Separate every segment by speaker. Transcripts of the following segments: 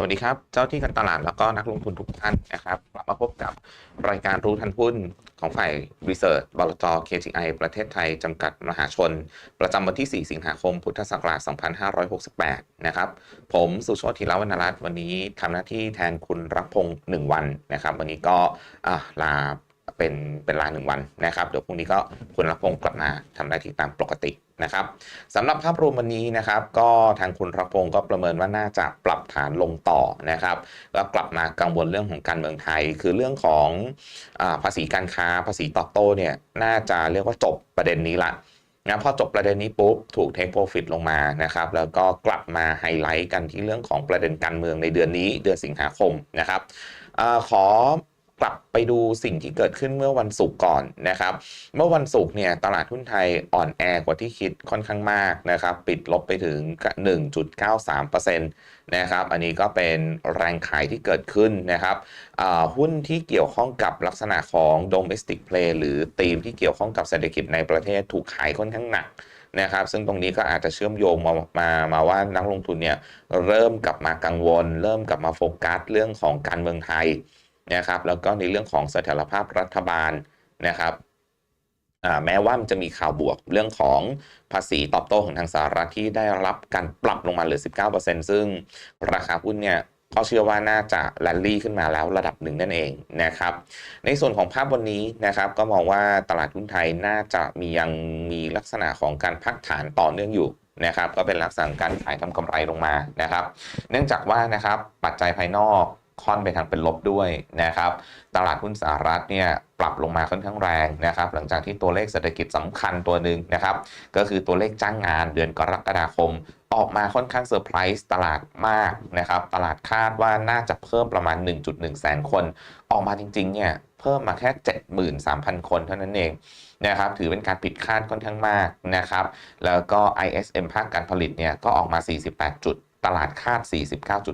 Speaker 1: สวัสดีครับ เจ้าที่การตลาดแล้วก็นักลงทุนทุกท่านนะครับกลับมาพบกับรายการรู้ทันหุ้นของฝ่ายรีเสิร์ชบลจ KTI ประเทศไทย จำกัดมหาชน ประจำวันที่ 4 สิงหาคม พุทธศักราช 2568 นะครับ ผมสุโชติธีรวรรณรัตน์วันนี้ทำหน้าที่แทนคุณรักพงศ์1 วันนะครับ วันนี้ก็ลาเป็นเป็นลาหนึ่งวันนะครับ เดี๋ยวพรุ่งนี้ก็คุณรักพงศ์กลับมาทำหน้าที่ตามปกติ นะครับสำหรับภาพรวมวันนี้นะครับ ก็ทางคุณรักพงศ์ก็ประเมินว่าน่าจะปรับฐานลงต่อนะครับแล้วกลับมากังวลเรื่องของการเมืองไทย คือเรื่องของอภาษีการค้าภาษีตอบโต้เนี่ยน่าจะเรียกว่าจบประเด็นนี้ละนะพอจบประเด็นนี้ปุ๊บถูกเทคโปรฟิตลงมานะครับ แล้วก็กลับมาไฮไลท์กันที่เรื่องของประเด็นการเมืองในเดือนนี้เดือนสิงหาคมนะครับอขอ กลับไปดูสิ่งที่เกิดขึ้นเมื่อวันศุกร์ก่อนนะครับ เมื่อวันศุกร์เนี่ยตลาดหุ้นไทยอ่อนแอกว่าที่คิดค่อนข้างมากนะครับ ปิดลบไปถึง 1.93%นะครับ อันนี้ก็เป็นแรงขายที่เกิดขึ้นนะครับหุ้นที่เกี่ยวข้องกับลักษณะของ domestic play หรือธีมที่เกี่ยวข้องกับเศรษฐกิจในประเทศถูกขายค่อนข้างหนักนะครับซึ่งตรงนี้ก็อาจจะเชื่อมโยงมามามาว่านักลงทุนเนี่ยเริ่มกลับมากังวล เริ่มกลับมาโฟกัสเรื่องของการเมืองไทย นะครับแล้วก็ในเรื่องของเสถียรภาพรัฐบาลนะครับแม้ว่ามันจะมีข่าวบวกเรื่องของภาษีตอบโต้ของทางสหรัฐที่ได้รับการปรับลงมาเหลือ 19%ซึ่งราคาหุ้นเนี่ยก็เชื่อว่าน่าจะแลนลี่ขึ้นมาแล้วระดับหนึ่งนั่นเองนะครับ ในส่วนของภาพวันนี้นะครับก็มองว่าตลาดหุ้นไทยน่าจะมียังมีลักษณะของการพักฐานต่อเนื่องอยู่นะครับ ก็เป็นลักษณะการขายทำกำไรลงมานะครับ เนื่องจากว่านะครับปัจจัยภายนอก ค่อนไปทางเป็นลบด้วยนะครับ ตลาดหุ้นสหรัฐเนี่ยปรับลงมาค่อนข้างแรงนะครับ หลังจากที่ตัวเลขเศรษฐกิจสำคัญตัวหนึ่งนะครับ ก็คือตัวเลขจ้างงานเดือนกรกฎาคม ออกมาค่อนข้างเซอร์ไพรส์ตลาดมากนะครับ ตลาดคาดว่าน่าจะเพิ่มประมาณ 1.1 แสนคน ออกมาจริงๆเนี่ยเพิ่มมาแค่ 73,000 คนเท่านั้นเองนะครับถือเป็นการผิดคาดค่อนข้างมากนะครับ แล้วก็ ISM ภาคการผลิตเนี่ยก็ออกมา 48 จุด ตลาดคาด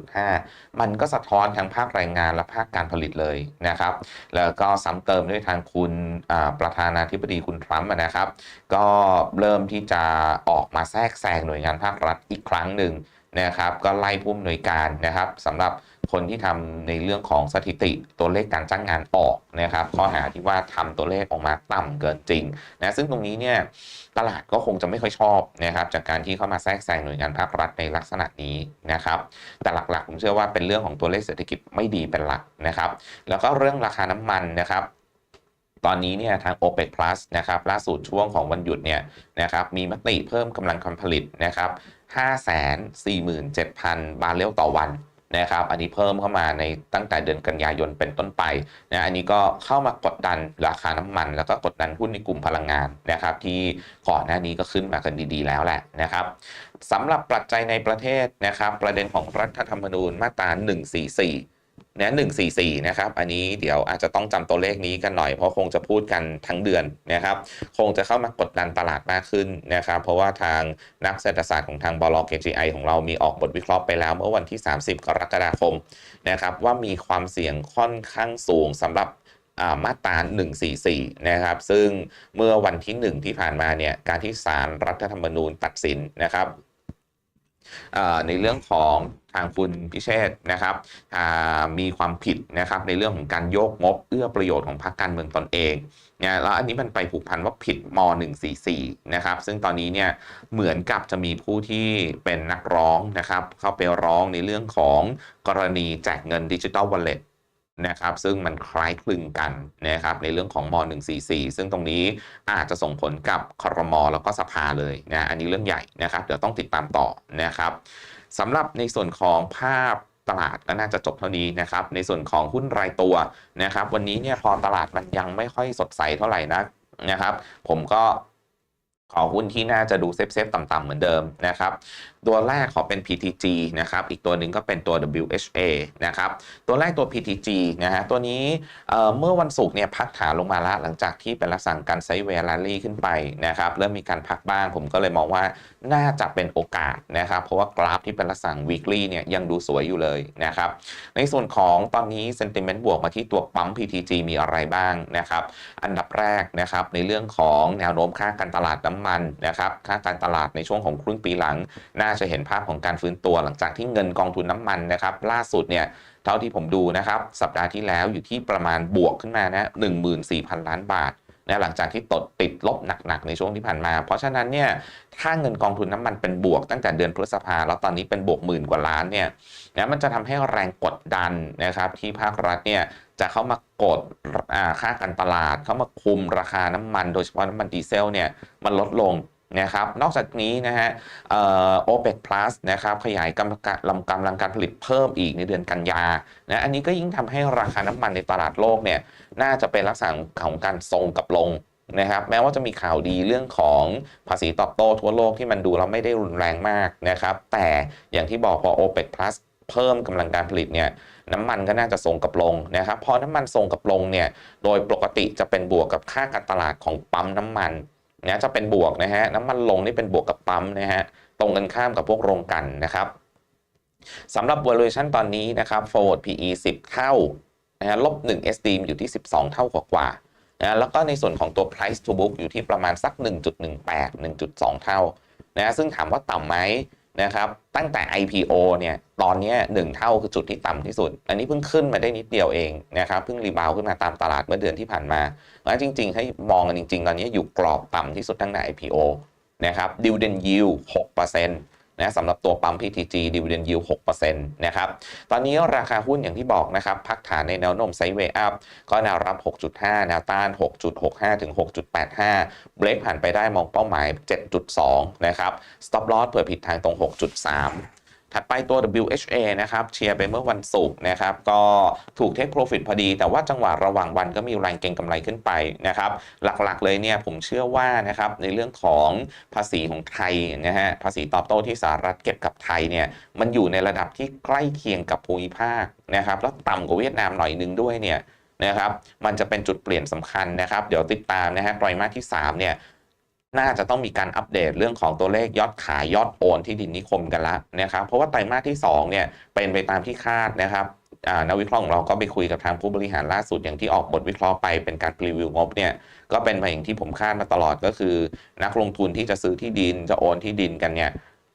Speaker 1: 49.5 มันก็สะท้อนทั้งภาคแรงงานและภาคการผลิตเลยนะครับ แล้วก็ซ้ำเติมด้วยทางคุณประธานาธิบดีคุณทรัมป์นะครับ ก็เริ่มที่จะออกมาแทรกแซงหน่วยงานภาครัฐอีกครั้งหนึ่ง นะครับก็ไล่ผู้อำนวยการนะครับสำหรับคนที่ทำในเรื่องของสถิติตัวเลขการจ้างงานออกนะครับข้อหาที่ว่าทำตัวเลขออกมาต่ำเกินจริงนะซึ่งตรงนี้เนี่ยตลาดก็คงจะไม่ค่อยชอบนะครับจากการที่เข้ามาแทรกแซงหน่วยงานภาครัฐในลักษณะนี้นะครับแต่หลักๆผมเชื่อว่าเป็นเรื่องของตัวเลขเศรษฐกิจไม่ดีเป็นหลักนะครับ แล้วก็เรื่องราคาน้ำมันนะครับตอนนี้เนี่ยทาง OPEC Plus นะครับล่าสุดช่วงของวันหยุดเนี่ยนะครับมีมติเพิ่มกำลังการผลิตนะครับ 547,000 บาร์เรลต่อวันนะครับอันนี้เพิ่มเข้ามาในตั้งแต่เดือนกันยายนเป็นต้นไปนะอันนี้ก็เข้ามากดดันราคาน้ำมัน แล้วก็กดดันหุ้นในกลุ่มพลังงานนะครับที่ก่อนหน้านี้ก็ขึ้นมากันดีๆแล้วแหละนะครับสำหรับปัจจัยในประเทศนะครับประเด็นของรัฐธรรมนูญมาตรา144 นะ144นะครับ อันนี้เดี๋ยวอาจจะต้องจำตัวเลขนี้กันหน่อย เพราะคงจะพูดกันทั้งเดือนนะครับ คงจะเข้ามากดดันตลาดมากขึ้นนะครับ เพราะว่าทางนักเศรษฐศาสตร์ของทางบล KGI ของเรามีออกบทวิเคราะห์ไปแล้วเมื่อวันที่ 30 กรกฎาคมนะครับ ว่ามีความเสี่ยงค่อนข้างสูงสำหรับมาตรา 144 นะครับ ซึ่งเมื่อวันที่ 1 ที่ผ่านมาเนี่ย การที่ศาลรรัฐธรรมนูญตัดสินนะครับ ในเรื่องของทางคุณพิเชษนะครับมีความผิดนะครับในเรื่องของการโยกงบเอื้อประโยชน์ของพรรคการเมืองตนเองเนี่ยแล้วอันนี้มันไปผูกพันว่าผิดม .144 นะครับซึ่งตอนนี้เนี่ยเหมือนกับจะมีผู้ที่เป็นนักร้องนะครับเข้าไปร้องในเรื่องของกรณีแจกเงินดิจิตอลวอลเล็ต นะครับซึ่งมันคล้ายคลึงกันนะครับในเรื่องของม .144 ซึ่งตรงนี้อาจจะส่งผลกับคอรมอแล้วก็สภาเลยนะอันนี้เรื่องใหญ่นะครับ เดี๋ยวต้องติดตามต่อนะครับสำหรับในส่วนของภาพตลาดก็น่าจะจบเท่านี้นะครับ ในส่วนของหุ้นรายตัวนะครับ วันนี้เนี่ยพอตลาดมันยังไม่ค่อยสดใสเท่าไหร่นะนะครับ ผมก็ขอหุ้นที่น่าจะดูเซฟเซฟต่ำๆเหมือนเดิมนะครับ ตัวแรกขอเป็น PTG นะครับ อีกตัวหนึ่งก็เป็นตัว WHA นะครับ ตัวแรกตัว PTG นะฮะ ตัวนี้เมื่อวันศุกร์เนี่ยพักฐานลงมาล้วหลังจากที่เป็นลักษณะการไซเวลารี่ขึ้นไปนะครับ เริ่มมีการพักบ้าง ผมก็เลยมองว่าน่าจะเป็นโอกาสนะครับ เพราะว่ากราฟที่เป็นลักษณะ weekly เนี่ยยังดูสวยอยู่เลยนะครับ ในส่วนของตอนนี้ sentiment บวกมาที่ตัวปั๊ม PTG มีอะไรบ้างนะครับ อันดับแรกนะครับในเรื่องของแนวโน้มค่าการตลาดน้น้ำมันนะครับ ค่าการตลาดในช่วงของครึ่งปีหลังน่าจะเห็นภาพของการฟื้นตัวหลังจากที่เงินกองทุนน้ำมันนะครับล่าสุดเนี่ยเท่าที่ผมดูนะครับสัปดาห์ที่แล้วอยู่ที่ประมาณบวกขึ้นมานะ14,000ล้านบาทนะหลังจากที่ตดติดลบหนักๆในช่วงที่ผ่านมา เพราะฉะนั้นเนี่ยถ้าเงินกองทุนน้ำมันเป็นบวกตั้งแต่เดือนพฤษภาแล้วตอนนี้เป็นบวกหมื่นกว่าล้านเนี่ยนะมันจะทำให้แรงกดดันนะครับที่ภาครัฐเนี่ยจะเข้ามากดค่าการตลาด เข้ามาคุมราคาน้ำมัน โดยเฉพาะน้ำมันดีเซลเนี่ยมันลดลง นะครับนอกจากนี้นะฮะโอเปกพลัสนะครับขยายกำลังกำลังการผลิตเพิ่มอีกในเดือนกันยานะอันนี้ก็ยิ่งทำให้ราคาน้ำมันในตลาดโลกเนี่ยน่าจะเป็นลักษณะของการทรงกับลงนะครับแม้ว่าจะมีข่าวดีเรื่องของภาษีตอบโต้ทั่วโลกที่มันดูเราไม่ได้รุนแรงมากนะครับแต่อย่างที่บอกพอ OPEC Plus เพิ่มกำลังการผลิตเนี่ยน้ำมันก็น่าจะทรงกับลงนะครับพอน้ำมันทรงกับลงเนี่ยโดยปกติจะเป็นบวกกับค่าการตลาดของปั๊มน้ำมัน นะจะเป็นบวกนะฮะน้ำมันลงนี่เป็นบวกกับปั๊มนะฮะตรงกันข้ามกับพวกโรงกันนะครับสำหรับ valuation ตอนนี้นะครับ forward PE 10 เท่านะฮะลบ1 SD อยู่ที่ 12 เท่ากว่านะแล้วก็ในส่วนของตัว price to book อยู่ที่ประมาณสัก 1.18 1.2 เท่านะซึ่งถามว่าต่ำไหม นะครับตั้งแต่ IPO เนี่ยตอนนี้หนึ่งเท่าคือจุดที่ต่ำที่สุด อันนี้เพิ่งขึ้นมาได้นิดเดียวเองนะครับเพิ่งรีบาวขึ้นมาตามตลาดเมื่อเดือนที่ผ่านมาแล้วจริง ๆ ให้มองกันจริง ๆ ตอนนี้อยู่กรอบต่ำที่สุดตั้งแต่ IPO นะครับดิวเดนยิวหกเปอร์เซ็นต์ะสำหรับตัวปั๊ม PTG dividend yield 6%นะครับ ตอนนี้ราคาหุ้นอย่างที่บอกนะครับ พักฐานในแนวโน้มไซด์เวย์อัพก็แนวรับ 6.5 แนวต้าน 6.65 ถึง 6.85 เบรกผ่านไปได้มองเป้าหมาย 7.2 นะครับ stop loss เผื่อผิดทางตรง 6.3 ถัดไปตัว WHA นะครับเชียร์ไปเมื่อวันศุกร์นะครับก็ถูกเทคโปรฟิตพอดี แต่ว่าจังหวะระหว่างวันก็มีแรงเก็งกำไรขึ้นไปนะครับหลักๆเลยเนี่ยผมเชื่อว่านะครับในเรื่องของภาษีของไทยนะฮะภาษีตอบโต้ที่สหรัฐเก็บกับไทยเนี่ยมันอยู่ในระดับที่ใกล้เคียงกับภูมิภาคนะครับแล้วต่ำกว่าเวียดนามหน่อยนึงด้วยเนี่ยนะครับมันจะเป็นจุดเปลี่ยนสำคัญนะครับ เดี๋ยวติดตามนะฮะไตรมาสที่3เนี่ย น่าจะต้องมีการอัปเดตเรื่องของตัวเลขยอดขายยอดโอนที่ดินนิคมกันละนะครับเพราะว่าไตรมาสที่2เนี่ยเป็นไปตามที่คาดนะครับนักวิเคราะห์ของเราก็ไปคุยกับทางผู้บริหารล่าสุดอย่างที่ออกบทวิเคราะห์ไปเป็นการรีวิวงบเนี่ยก็เป็นไปอย่างที่ผมคาดมาตลอดก็คือ นักลงทุนที่จะซื้อที่ดินจะโอนที่ดินกันเนี่ย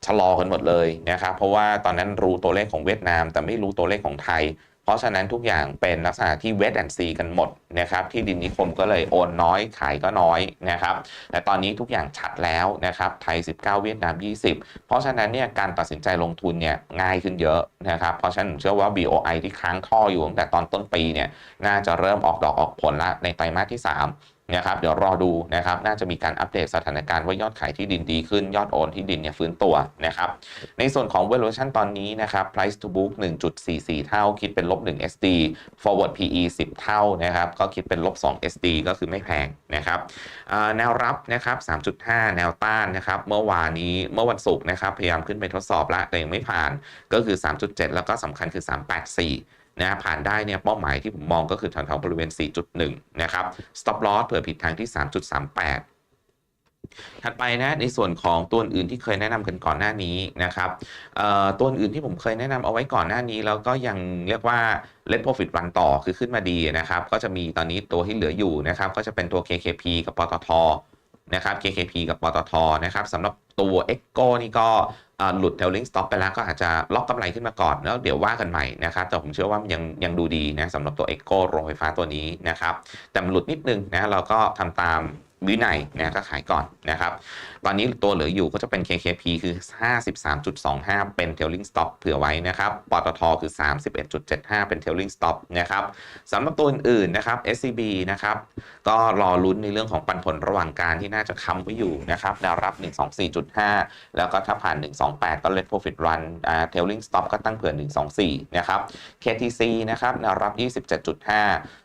Speaker 1: ชะลอกันหมดเลยนะครับเพราะว่าตอนนั้นรู้ตัวเลขของเวียดนาม แต่ไม่รู้ตัวเลขของไทย ราะฉะนั้นทุกอย่างเป็นลักษณะที่เวทแอนซีกันหมดนะครับที่ดินนิคมก็เลยโอนน้อยขายก็น้อยนะครับแต่ตอนนี้ทุกอย่างชัดแล้วนะครับไทย 19 เวียดนาม 20 เพราะฉะนั้นเนี่ยการตัดสินใจลงทุนเนี่ยง่ายขึ้นเยอะนะครับเพราะฉะนั้นเชื่อว่า BOI ที่ค้างท่ออยู่ตั้งแต่ตอนต้นปีเนี่ยน่าจะเริ่มออกดอกออกผลละในไตรมาสที่ 3 นะครับเดี๋ยวรอดูนะครับน่าจะมีการอัปเดตสถานการณ์ว่ายอดขายที่ดินดีขึ้นยอดโอนที่ดินเนี่ยฟื้นตัวนะครับในส่วนของ valuation ตอนนี้นะครับ price to book 1.44 เท่า คิดเป็นลบ 1 SD forward PE 10 เท่านะครับก็คิดเป็นลบ 2 SD ก็คือไม่แพงนะครับแนวรับนะครับ 3.5 แนวต้านนะครับเมื่อวานนี้เมื่อวันศุกร์นะครับพยายามขึ้นไปทดสอบละแต่ยังไม่ผ่านก็คือ 3.7 แล้วก็สำคัญคือ 384 นะผ่านได้เนี่ยเป้าหมายที่ผมมองก็คือแถวๆบริเวณ 4.1 นะครับ stop loss เผื่อผิดทางที่ 3.38 ถัดไปนะในส่วนของตัวอื่นที่เคยแนะนำกันก่อนหน้านี้นะครับตัวอื่นที่ผมเคยแนะนำเอาไว้ก่อนหน้านี้แล้วก็ยังเรียกว่า let profit run ต่อคือขึ้นมาดีนะครับก็จะมีตอนนี้ตัวที่เหลืออยู่นะครับก็จะเป็นตัว KKP กับปตทนะครับ KKP กับปตทนะครับสำหรับ ตัว e c o นี่ก็หลุดเทลลิงสต็อปไปแล้วก็อาจจะล็อกกำไรขึ้นมาก่อนแล้วเดี๋ยวว่ากันใหม่นะครับ แต่ผมเชื่อว่ายังยังดูดีนะสำหรับตัว e c o โรงไฟฟ้าตัวนี้นะครับ แต่มันหลุดนิดนึงนะเราก็ทำตาม วินัยนะก็ขายก่อนนะครับ ตอนนี้ตัวเหลืออยู่ก็จะเป็น KKP คือ 53.25 เป็น tailing stop เผื่อไว้นะครับปตทคือ 31.75 เป็น tailing stop นะครับสำหรับตัวอื่นๆนะครับ SCB นะครับก็รอลุ้นในเรื่องของปันผลระหว่างการที่น่าจะค้ำไว้อยู่นะครับแนวรับ 124.5 แล้วก็ถ้าผ่าน 128 ก็ let profit run อ่า tailing stop ก็ตั้งเผื่อ 124 นะครับ KTC นะครับแนวรับ 27.5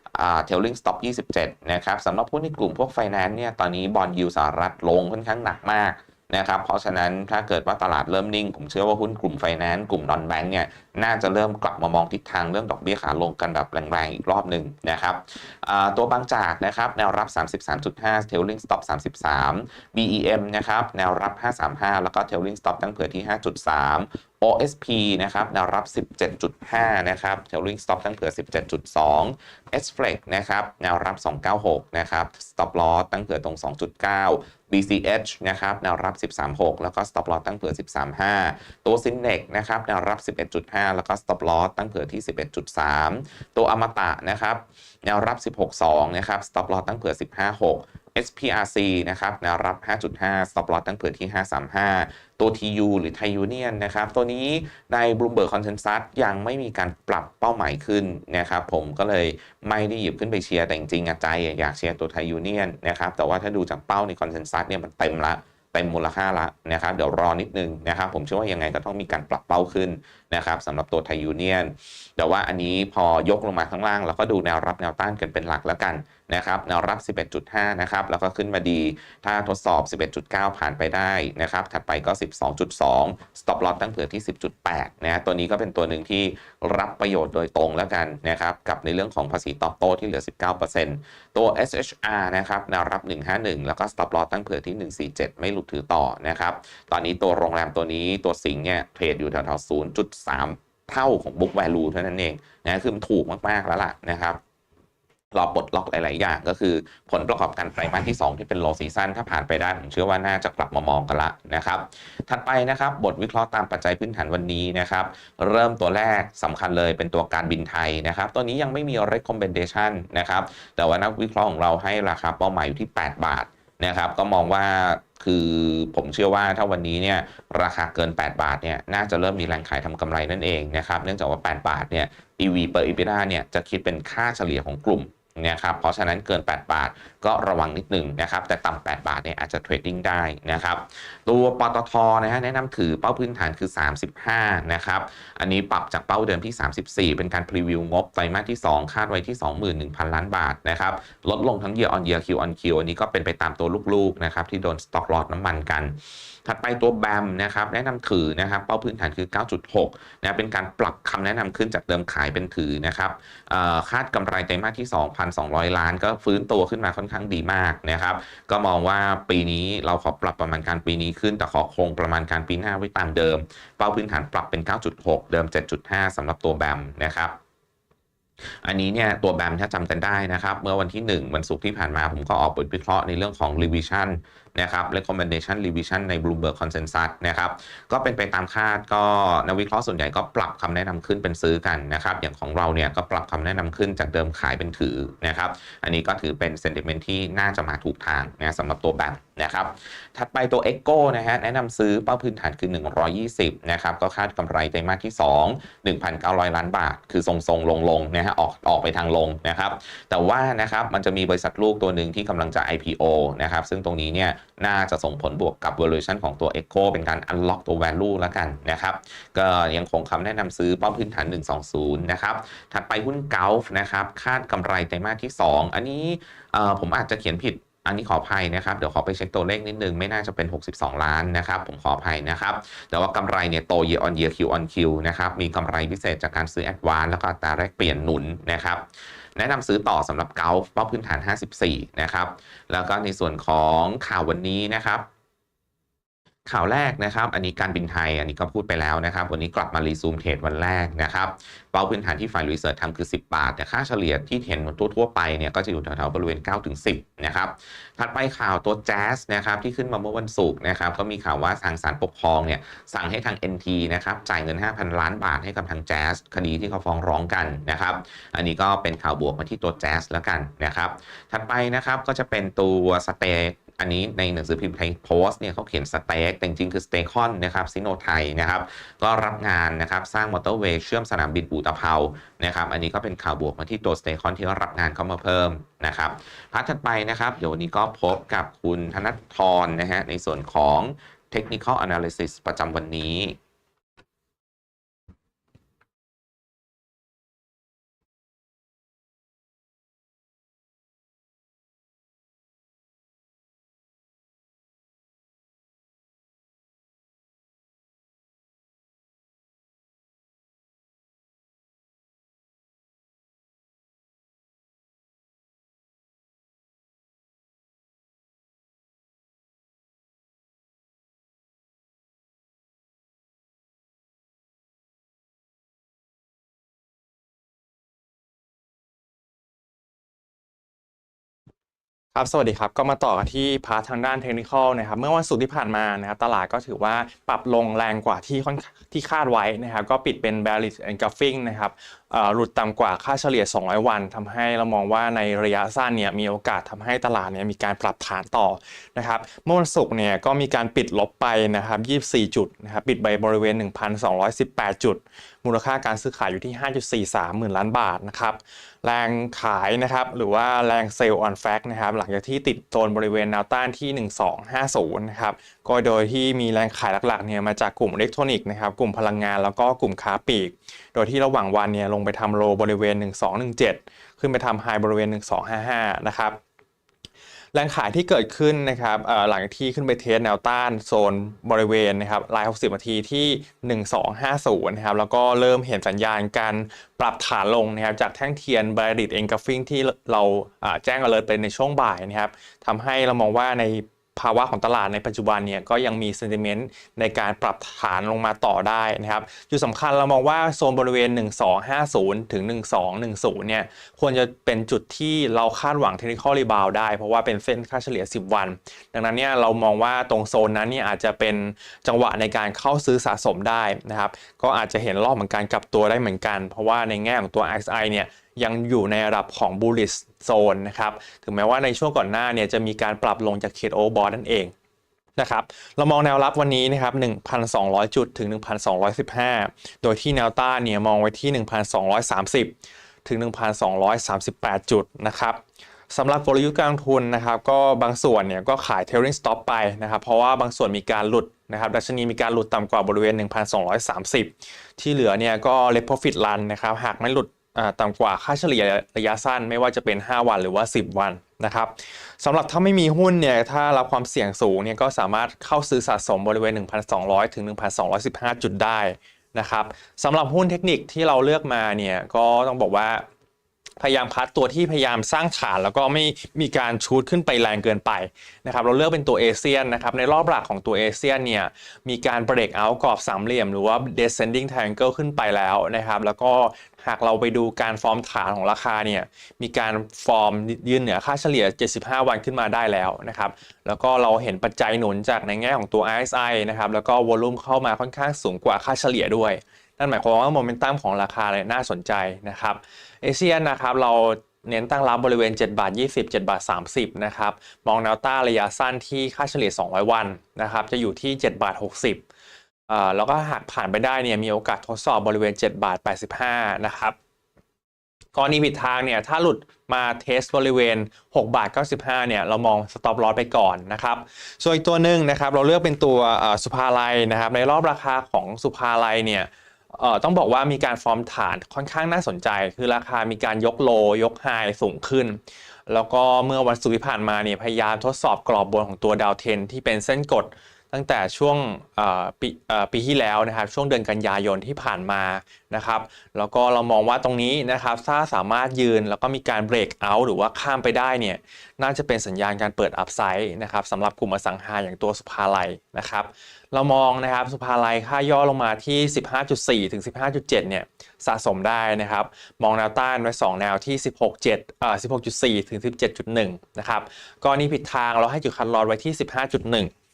Speaker 1: เทลลิงสต็อป27 นะครับสำหรับผู้ในกลุ่มพวกไฟแนนซ์เนี่ยตอนนี้บอลยูสหรัฐลงค่อนข้างหนักมากนะครับเพราะฉะนั้นถ้าเกิดว่าตลาดเริ่มนิ่ง ผมเชื่อว่าหุ้นกลุ่มไฟแนนซ์กลุ่มนอนแบงก์เนี่ยน่าจะเริ่มกลับมามองทิศทางเรื่องดอกเบี้ยขาลงกันแบบแรงๆอีกรอบหนึ่งนะครับตัวบางจากนะครับแนวรับ 33.5 Tailing Stop 33 BEM นะครับแนวรับ 535 แล้วก็ Tailing Stop ตั้งเผื่อที่ 5.3 OSP นะครับแนวรับ 17.5 นะครับ Trailing Stop ตั้งเผื่อ 17.2 s f l e x นะครับแนวรับ 296 นะครับ Stop Loss ตั้งเผื่อตรง 2.9 BCH นะครับแนวรับ 13.6 แล้วก็ Stop Loss ตั้งเผื่อ 13.5 ตัว Synex นะครับแนวรับ 11.5 แล้วก็ Stop Loss ตั้งเผื่อที่ 11.3 ตัวอมตะนะครับแนวรับ 16.2 นะครับ Stop Loss ตั้งเผื่อ 15.6 SPRC นะครับแนวรับ 5.5 Stop Loss ตั้งเผื่อที่ 535 ตัว TU หรือ Thai Union นะครับ ตัวนี้ใน Bloomberg Consensus ยังไม่มีการปรับเป้าหมายขึ้นนะครับ ผมก็เลยไม่ได้หยิบขึ้นไปเชียร์แต่จริงๆใจอยากเชียร์ตัว Thai Union นะครับ แต่ว่าถ้าดูจากเป้าใน Consensus เนี่ยมันเต็มละเต็มมูลค่าละนะครับ เดี๋ยวรอนิดนึงนะครับ ผมเชื่อว่ายังไงก็ต้องมีการปรับเป้าขึ้นนะครับสำหรับตัวไทยูเนียนแต่ว่าอันนี้พอยกลงมาข้างล่าง แล้วก็ดูแนวรับแนวต้านกันเป็นหลักแล้วกัน นะครับแนวรับ 11.5 นะครับ แล้วก็ขึ้นมาดี ถ้าทดสอบ 11.9 ผ่านไปได้นะครับ ถัดไปก็ 12.2 stop loss ตั้งเผื่อที่ 10.8 นะ ตัวนี้ก็เป็นตัวหนึ่งที่รับประโยชน์โดยตรงแล้วกันนะครับ กับในเรื่องของภาษีตอบโต้ที่เหลือ 19%ตัว SHR นะครับ แนวรับ 151 แล้วก็ stop loss ตั้งเผื่อที่ 147 ไม่หลุดถือต่อนะครับ ตอนนี้ตัวโรงแรมตัวนี้ตัวสิงห์เนี่ยเทรดอยู่แถวๆ0.3 เท่าของ book value เท่านั้นเองนะ คือมันถูกมากๆแล้วล่ะนะครับ เรอปลดล็อกหลาย ๆ อย่าง ก็คือผลประกอบการไตรมาสที่ 2 ที่เป็น low season ถ้าผ่านไปได้ผมเชื่อว่าน่าจะกลับมามองกันละนะครับ ถัดไปนะครับบทวิเคราะห์ตามปัจจัยพื้นฐานวันนี้นะครับเริ่มตัวแรกสำคัญเลยเป็นตัวการบินไทยนะครับตัวนี้ยังไม่มี recommendation นะครับแต่ว่านักวิเคราะห์ของเราให้ราคาเป้าหมายอยู่ที่ 8 บาทนะครับก็มองว่าคือผมเชื่อว่าถ้าวันนี้เนี่ยราคาเกิน 8 บาทเนี่ยน่าจะเริ่มมีแรงขายทำกำไรนั่นเองนะครับเนื่องจากว่า 8 บาทเนี่ย EV per EBITDA เนี่ยจะคิดเป็นค่าเฉลี่ยของกลุ่ม นะครับเพราะฉะนั้นเกิน 8 บาทก็ระวังนิดหนึ่งนะครับ แต่ต่ำ8บาทเนี่ยอาจจะเทรดดิ้งได้นะครับ ตัวปตทนะฮะแนะนำถือเป้าพื้นฐานคือ 35 นะครับ อันนี้ปรับจากเป้าเดิมที่ 34 เป็นการพรีวิวงบไตรมาสที่ 2 คาดไว้ที่ 21,000 ล้านบาทนะครับ ลดลงทั้ง year on year Q on Q อันนี้ก็เป็นไปตามตัวลูกๆนะครับที่โดนสต็อกลอตน้ำมันกัน ถัดไปตัวแบมนะครับแนะนำถือนะครับเป้าพื้นฐานคือ 9.6นะเป็นการปรับคำแนะนำขึ้นจากเดิมขายเป็นถือนะครับคาดกำไรไตรมาสที่ 2,200 ล้าน ก็ฟื้นตัวขึ้นมาค่อนข้างดีมากนะครับก็มองว่าปีนี้เราขอปรับประมาณการปีนี้ขึ้น แต่ขอคงประมาณการปีหน้าไว้ตามเดิม เป้าพื้นฐานปรับเป็น 9.6 เดิม 7.5สำหรับตัวแบมนะครับอันนี้เนี่ยตัวแบมถ้าจำกันได้นะครับ เมื่อวันที่ 1 วันศุกร์ที่ผ่านมาผมก็ออกบทวิเคราะห์ในเรื่องของ revision นะครับ recommendation revision ใน Bloomberg Consensus นะครับ ก็เป็นไปตามคาดก็นักวิเคราะห์ส่วนใหญ่ก็ปรับคำแนะนำขึ้นเป็นซื้อกันนะครับ อย่างของเราเนี่ยก็ปรับคำแนะนำขึ้นจากเดิมขายเป็นถือนะครับ อันนี้ก็ถือเป็น sentiment ที่น่าจะมาถูกทางนะสำหรับตัวแบมนะครับ ถัดไปตัว Echo นะฮะแนะนำซื้อเป้าพื้นฐานคือ 120 นะครับ ก็คาดกำไรไตรมาสที่ 2 1,900 ล้านบาท คือทรงๆ ลงๆนะฮะออกออกไปทางลงนะครับ แต่ว่านะครับมันจะมีบริษัทลูกตัวหนึ่งที่กำลังจะ IPO นะครับ ซึ่งตรงนี้เนี่ยน่าจะส่งผลบวกกับ valuation ของตัว Echo เป็นการ unlock ตัว value แล้วกันนะครับ ก็ยังคงคำแนะนำซื้อเป้าพื้นฐาน 120 นะครับ ถัดไปหุ้น Gulf นะครับ คาดกำไรไตรมาสที่ 2 อันนี้ผมอาจจะเขียนผิดอันนี้ขออภัยนะครับ เดี๋ยวขอไปเช็คตัวเลขนิดนึง ไม่น่าจะเป็น 62 ล้านนะครับ ผมขออภัยนะครับ แต่ว่ากำไรเนี่ยโต year on year Q on Q นะครับ มีกำไรพิเศษจากการซื้อ Advance แล้วก็อัตราแลกเปลี่ยนหนุนนะครับ แนะนำซื้อต่อสำหรับเกลเป้าพื้นฐาน 54 นะครับ แล้วก็ในส่วนของข่าววันนี้นะครับ ข่าวแรกนะครับ อันนี้การบินไทย อันนี้ก็พูดไปแล้วนะครับ วันนี้กลับมารีซูมเทรดวันแรกนะครับ เป้าพื้นฐานที่ฝ่ายรีเสิร์ชทำคือ 10 บาท แต่ค่าเฉลี่ยที่เห็นทั่วๆไปเนี่ยก็จะอยู่แถวๆบริเวณ 9 ถึง 10 นะครับ ถัดไปข่าวตัวแจ๊สนะครับที่ขึ้นมาเมื่อวันศุกร์นะครับ ก็มีข่าวว่าทางศาลปกครองเนี่ยสั่งให้ทาง NT นะครับจ่ายเงิน 5,000 ล้านบาทให้กับทางแจ๊สคดีที่เขาฟ้องร้องกันนะครับ อันนี้ก็เป็นข่าวบวกมาที่ตัวแจ๊สแล้วกันนะครับ ถัดไปนะครับก็จะเป็นตัวสเต อันนี้ในหนังสือพิมพ์ไทยโพสต์เนี่ยเขาเขียนสเต็กแต่จริงคือสเตคอนนะครับซิโนไทยนะครับก็รับงานนะครับสร้างมอเตอร์เวย์เชื่อมสนามบินอูตะเภานะครับอันนี้ก็เป็นข่าวบวกมาที่ตัวสเตคอนที่รับงานเข้ามาเพิ่มนะครับพาร์ทถัดไปนะครับเดี๋ยววันนี้ก็พบกับคุณธนทรนะฮะในส่วนของ Technical Analysis ประจำวันนี้
Speaker 2: ครับ สวัสดีครับ ก็มาต่อกันที่พาร์ททางด้านเทคนิคอลนะครับ เมื่อวันศุกร์ที่ผ่านมานะครับ ตลาดก็ถือว่าปรับลงแรงกว่าที่ค่อนที่คาดไว้นะครับ ก็ปิดเป็น bearish engulfing นะครับ หลุดต่ำกว่าค่าเฉลี่ย 200 วันทำให้เรามองว่าในระยะสั้นเนี่ยมีโอกาสทำให้ตลาดเนี่ยมีการปรับฐานต่อนะครับเมื่อวันศุกร์เนี่ยก็มีการปิดลบไปนะครับ24 จุดนะครับปิดไปบริเวณ 1,218 จุด มูลค่าการซื้อขายอยู่ที่ 5.43 หมื่นล้านบาทนะครับแรงขายนะครับหรือว่าแรงเซลล์ออนแฟกนะครับหลังจากที่ติดโซนบริเวณแนวต้านที่ 1250 นะครับก็โดยที่มีแรงขายหลักๆเนี่ยมาจากกลุ่มอิเล็กทรอนิกส์นะครับกลุ่มพลังงานแล้วก็กลุ่มค้าปลีก โดยที่ระหว่างวันเนี่ยลงไปทำโลบริเวณ 1217 ขึ้นไปทำไฮบริเวณ 1255 นะครับแรงขายที่เกิดขึ้นนะครับหลังที่ขึ้นไปเทสแนวต้านโซนบริเวณนะครับราย 60 นาทีที่ 1250 นะครับแล้วก็เริ่มเห็นสัญญาณการปรับฐานลงนะครับจากแท่งเทียนบรดิตเองกับฟิงที่เราอ่าแจ้ง alert ไปในช่วงบ่ายนะครับทำให้เรามองว่าใน ภาวะของตลาดในปัจจุบันเนี่ยก็ยังมี sentiment ในการปรับฐานลงมาต่อได้นะครับจุดสำคัญเรามองว่าโซนบริเวณ 1250 ถึง 1210 เนี่ยควรจะเป็นจุดที่เราคาดหวัง technical rebound ได้ เพราะว่าเป็นเส้นค่าเฉลี่ย 10 วัน ดังนั้นเนี่ยเรามองว่าตรงโซนนั้นเนี่ยอาจจะเป็นจังหวะในการเข้าซื้อสะสมได้นะครับก็อาจจะเห็นรอบเหมือนกันกลับตัวได้เหมือนกัน เพราะว่าในแง่ของตัว RSI เนี่ย ยังอยู่ในระดับของ bullish zone นะครับ ถึงแม้ว่าในช่วงก่อนหน้าเนี่ยจะมีการปรับลงจากเขตโอเวอร์บอทนั่นเองนะครับ เรามองแนวรับวันนี้นะครับ 1,200 จุดถึง 1,215 โดยที่แนวต้านเนี่ยมองไว้ที่ 1,230 ถึง 1,238 จุดนะครับสำหรับกลยุทธ์การลงทุนนะครับก็บางส่วนเนี่ยก็ขาย trailing stop ไปนะครับ เพราะว่าบางส่วนมีการหลุดนะครับดัชนีมีการหลุดต่ำกว่าบริเวณ 1,230 ที่เหลือเนี่ยก็ let profit run นะครับ หากไม่หลุด ต่ำกว่าค่าเฉลี่ยระยะสั้นไม่ว่าจะเป็น 5 วันหรือว่า 10 วันนะครับสำหรับถ้าไม่มีหุ้นเนี่ยถ้ารับความเสี่ยงสูงเนี่ยก็สามารถเข้าซื้อสะสมบริเวณ 1,200 ถึง 1,215 จุดได้นะครับสำหรับหุ้นเทคนิคที่เราเลือกมาเนี่ยก็ต้องบอกว่า พยายามคัดตัวที่พยายามสร้างฐาน แล้วก็ไม่มีการชูดขึ้นไปแรงเกินไปนะครับเราเลือกเป็นตัวเอเชียนนะครับในรอบหลักของตัวเอเชียนเนี่ยมีการเบรกเอากรอบสามเหลี่ยม หรือว่า descending triangle ขึ้นไปแล้วนะครับแล้วก็หากเราไปดูการฟอร์มฐานของราคาเนี่ยมีการฟอร์มยืนเหนือค่าเฉลี่ย 75 วันขึ้นมาได้แล้วนะครับแล้วก็เราเห็นปัจจัยหนุนจากในแง่ของตัว RSI นะครับแล้วก็วอลุ่มเข้ามาค่อนข้างสูงกว่าค่าเฉลี่ยด้วย นั่นหมายความว่าโมเมนตัมของราคาเนี่ยน่าสนใจนะครับเอเชียนะครับเราเน้นตั้งรับบริเวณ 7 บาท 20 7 บาท 30 นะครับ มองแนวต้านระยะสั้นที่ค่าเฉลี่ย 200 วันนะครับ จะอยู่ที่ 7 บาท 60แล้วก็หากผ่านไปได้เนี่ยมีโอกาสทดสอบบริเวณ 7 บาท 85 นะครับกรณีผิดทางเนี่ยถ้าหลุดมาเทสบริเวณ 6 บาท 95 เนี่ยเรามอง stop loss ไปก่อนนะครับ ส่วนอีกตัวหนึ่งนะครับเราเลือกเป็นตัวสุภาลัยนะครับในรอบราคาของสุภาลัยเนี่ย ต้องบอกว่ามีการฟอร์มฐานค่อนข้างน่าสนใจ คือราคามีการยกโลยกไฮสูงขึ้น แล้วก็เมื่อวันศุกร์ที่ผ่านมาเนี่ยพยายามทดสอบกรอบบนของตัวดาวเทนที่เป็นเส้นกด ตั้งแต่ช่วงปีเอ่อปีที่แล้วนะครับช่วงเดือนกันยายนที่ผ่านมานะครับแล้วก็เรามองว่าตรงนี้นะครับถ้าสามารถยืนแล้วก็มีการเบรกเอาท์หรือว่าข้ามไปได้เนี่ยน่าจะเป็นสัญญาณการเปิดอัพไซด์นะครับสำหรับกลุ่มอสังหาอย่างตัวสุภาลัยนะครับเรามองนะครับสุภาลัยค่าย่อลงมาที่ 15.4 ถึง 15.7 เนี่ยสะสมได้นะครับมองแนวต้านไว้ 2 แนวที่ 16.7เอ่อ16.4 ถึง 17.1 นะครับกรณีผิดทางเราให้จุดคัดลอสไว้ที่ 15.1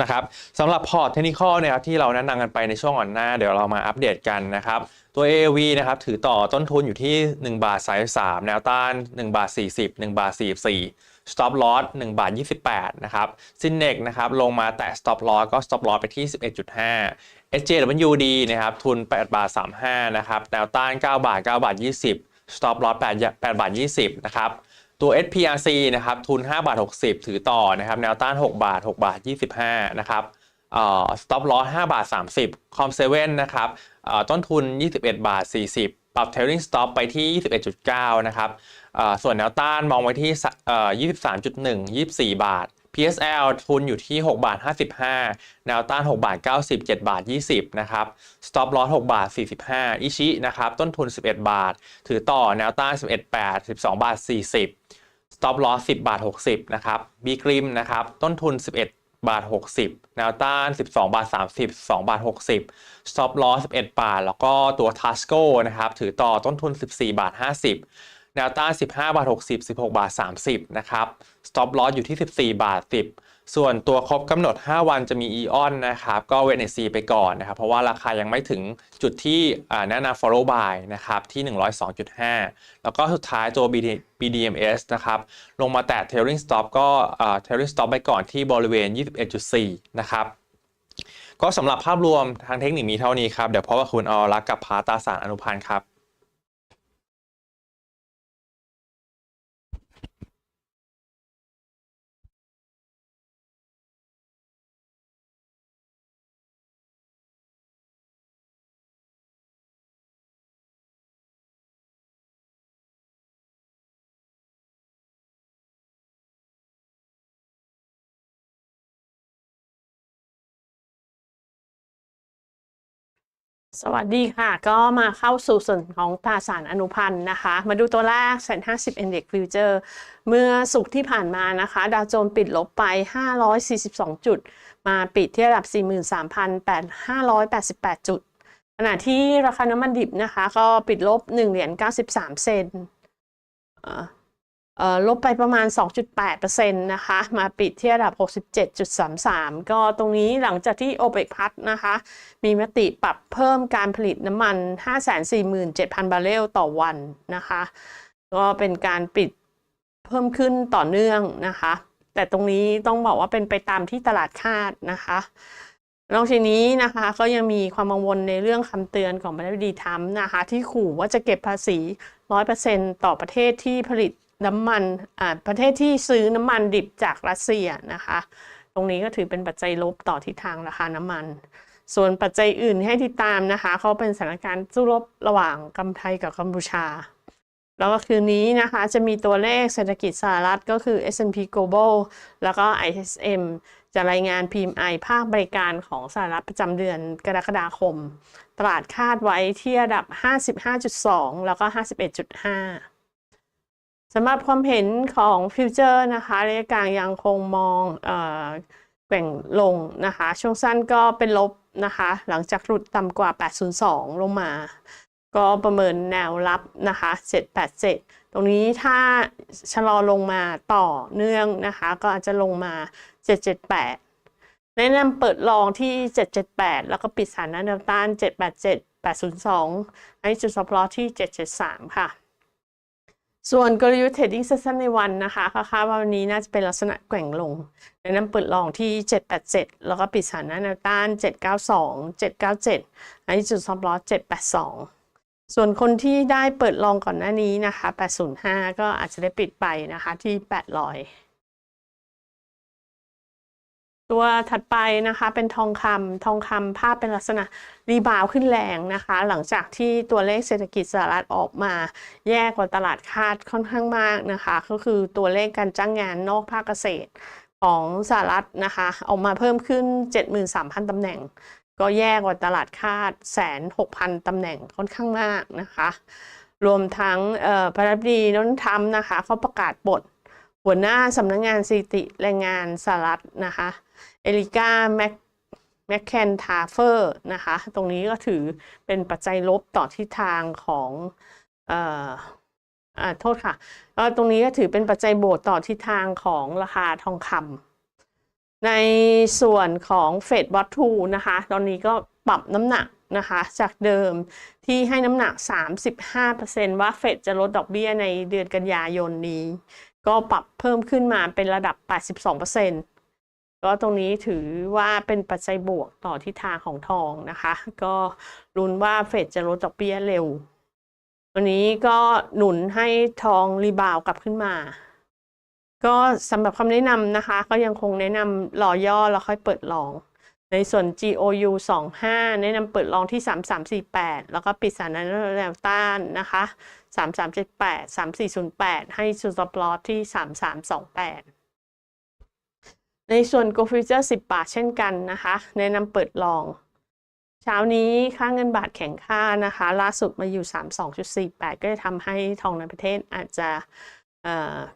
Speaker 2: นะครับสำหรับพอร์ตเทคนิคอลนะครับที่เราแนะนำกันไปในช่วงก่อนหน้า เดี๋ยวเรามาอัปเดตกันนะครับ ตัว AAV นะครับถือต่อต้นทุนอยู่ที่ 1 บาท33แนวต้าน 1 บาท 40 1 บาท 44 stop loss 1 บาท 28 นะครับ Synex นะครับลงมาแตะ stop loss ก็ stop loss ไปที่ 11.5 SJWD นะครับทุน 8 บาท 35 นะครับแนวต้าน 9 บาท 9 บาท 20 stop loss 8 8บาท 20 นะครับ ตัว SPRC นะครับทุน5บาท60 ถือต่อนะครับแนวต้าน 6 บาท 6 บาท 25 นะครับสต็อปลอส5บาท 30 คอมเซเว่นนะครับต้นทุน 21 บาท 40 ปรับ trailing stop ไปที่ 21.9 นะครับส่วนแนวต้านมองไว้ที่ 23.1 24 บาท PSL ทุนอยู่ที่ 6 บาท 55 แนวต้าน 6 บาท 90 7 บาท 20 นะครับ stop loss 6 บาท 45 อิชิ นะครับ ต้นทุน 11 บาท ถือต่อแนวต้าน 11 8 12 บาท 40 stop loss 10 บาท 60 นะครับ B กริมนะครับ ต้นทุน 11 บาท 60 แนวต้าน 12 บาท 30 2 บาท 60 stop loss 11 บาท แล้วก็ตัว Tasco นะครับ ถือต่อต้นทุน 14 บาท 50 แนวต้าน 15 บาท 60 16 บาท 30 นะครับ stop loss อยู่ที่ 14 บาท 10 ส่วนตัวครบกำหนด 5 วันจะมี EON นนะครับ ก็เว n ซีไปก่อนนะครับ เพราะว่าราคายังไม่ถึงจุดที่แนะนำ follow buy นะครับ ที่ 102.5 แล้วก็สุดท้ายตัว BDMs นะครับ ลงมาแตะ trailing stop ก็ trailing stop ไปก่อนที่บริเวณ 21.4 นะครับก็สำหรับภาพรวมทางเทคนิคมีเท่านี้ครับ เดี๋ยวพบกับคุณออรักษ์กับพาตาสารอนุพันธ์ครับ
Speaker 3: สวัสดีค่ะ ก็มาเข้าสู่ส่วนของตราสารอนุพันธ์นะคะ มาดูตัวแรก Set 50 Index Future เจอร์เมื่อสุกร์ที่ผ่านมานะคะ ดาวโจนส์ปิดลบไป 542 จุด มาปิดที่ระดับ 43,588 จุด ขณะที่ราคาน้ำมันดิบนะคะ ก็ปิดลบ 1 เหรียญ93 เซนต์เอ่อเอ่อ ลบไปประมาณ 2.8%นะคะ มาปิดที่ระดับ 67.33 ก็ตรงนี้หลังจากที่ OPEC พัดนะคะ มีมติปรับเพิ่มการผลิตน้ำมัน 547,000 บาร์เรลต่อวันนะคะ ก็เป็นการปิดเพิ่มขึ้นต่อเนื่องนะคะ แต่ตรงนี้ต้องบอกว่าเป็นไปตามที่ตลาดคาดนะคะนอกจากนี้นะคะก็ยังมีความกังวลในเรื่องคำเตือนของประธานาธิบดีทรัมป์นะคะ ที่ขู่ว่าจะเก็บภาษี 100%ต่อประเทศที่ผลิต น้ำมันประเทศที่ซื้อน้ำมันดิบจากรัสเซียนะคะ ตรงนี้ก็ถือเป็นปัจจัยลบต่อทิศทางราคาน้ำมัน ส่วนปัจจัยอื่นให้ติดตามนะคะ เขาเป็นสถานการณ์สู้รบระหว่างกัมไทยกับกัมพูชา แล้วก็คืนนี้นะคะจะมีตัวเลขเศรษฐกิจสหรัฐก็คือ S&P Global แล้วก็ ISM จะรายงาน PMI ภาคบริการของสหรัฐประจำเดือนกรกฎาคม ตลาดคาดไว้ที่ระดับ 55.2 แล้วก็ 51.5 สำหรับความเห็นของฟิวเจอร์นะคะระยะกลางยังคงมองอแกว่งลงนะคะ ช่วงสั้นก็เป็นลบนะคะ หลังจากหลุดต่ำกว่า 802 ลงมา ก็ประเมินแนวรับนะคะ 787 ตรงนี้ถ้าชะลอลงมาต่อเนื่องนะคะ ก็อาจจะลงมา 778 แนะนำเปิดลองที่ 778 แล้วก็ปิดสานะแนวต้าน 787 802 ให้จุดสปอร์ที่ 773 ค่ะ ส่วนกลยุทธ์เทรดดิ้งสั้นในวันนะคะคาดว่าวันนี้น่าจะเป็นลักษณะแกว่งลงแนะนำเปิดลองที่ 787 แล้วก็ปิดสถานะแนวต้าน 792 797ให้จุดสปอร์782 ส่วนคนที่ได้เปิดลองก่อนหน้านี้นะคะ 805 ก็อาจจะได้ปิดไปนะคะที่ 800 ตัวถัดไปนะคะเป็นทองคำทองคำภาพเป็นลักษณะรีบาวขึ้นแรงนะคะ หลังจากที่ตัวเลขเศรษฐกิจสหรัฐออกมา แย่กว่าตลาดคาดค่อนข้างมากนะคะ ก็คือตัวเลขการจ้างงานนอกภาคเกษตรของสหรัฐนะคะ ออกมาเพิ่มขึ้น 73,000ตำแหน่ง ก็แย่กว่าตลาดคาดแสนหกพันตำแหน่งค่อนข้างมากนะคะ รวมทั้งประธานาธิบดีโดนัลด์ทรัมนะคะเขาประกาศบทหัวหน้าสำนักงานสถิติแรงงานสหรัฐนะคะเอลิก้าแมคแมคแคนทาเฟอร์นะคะ ตรงนี้ก็ถือเป็นปัจจัยลบต่อทิศทางของเอ่ออโทษค่ะก็ตรงนี้ก็ถือเป็นปัจจัยบวกต่อทิศทางของราคาทองคำในส่วนของเฟดบอททูนะคะ ตอนนี้ก็ปรับน้ำหนักนะคะ จากเดิมที่ให้น้ำหนัก 35%ว่าเฟดจะลดดอกเบี้ยในเดือนกันยายนนี้ ก็ปรับเพิ่มขึ้นมาเป็นระดับ 82% ก็ตรงนี้ถือว่าเป็นปัจจัยบวกต่อทิศทางของทองนะคะ ก็ลุ้นว่าเฟดจะลดดอกเบี้ยเร็ว วันนี้ก็หนุนให้ทองรีบาวกลับขึ้นมา ก็สำหรับคำแนะนำนะคะ ก็ยังคงแนะนำรอย่อแล้วค่อยเปิดลอง ในส่วน GOU 25 แนะนำเปิดลองที่ 3348 แล้วก็ปิดสถานะแนวต้านนะคะ 3378 3408 ให้สุดสปลอตที่ 3328 ในส่วน Go Future 10 บาทเช่นกันนะคะ แนะนำเปิดลอง เช้านี้ค่าเงินบาทแข็งค่านะคะ ล่าสุดมาอยู่ 32.48 ก็จะทำให้ทองในประเทศอาจจะ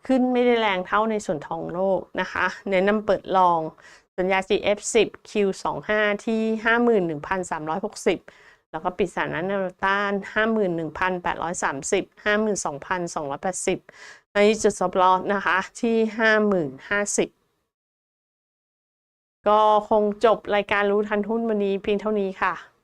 Speaker 3: ขึ้นไม่ได้แรงเท่าในส่วนทองโลกนะคะ แนะนำเปิดลองสัญญา GF10 Q25 ที่ 51,360 แล้วก็ปิดสถานะแนวต้าน 51,830 52,280อันนี้จุดสบลอสนะคะที่ 50,050 ก็คงจบรายการรู้ทันหุ้นวันนี้เพียงเท่านี้ค่ะ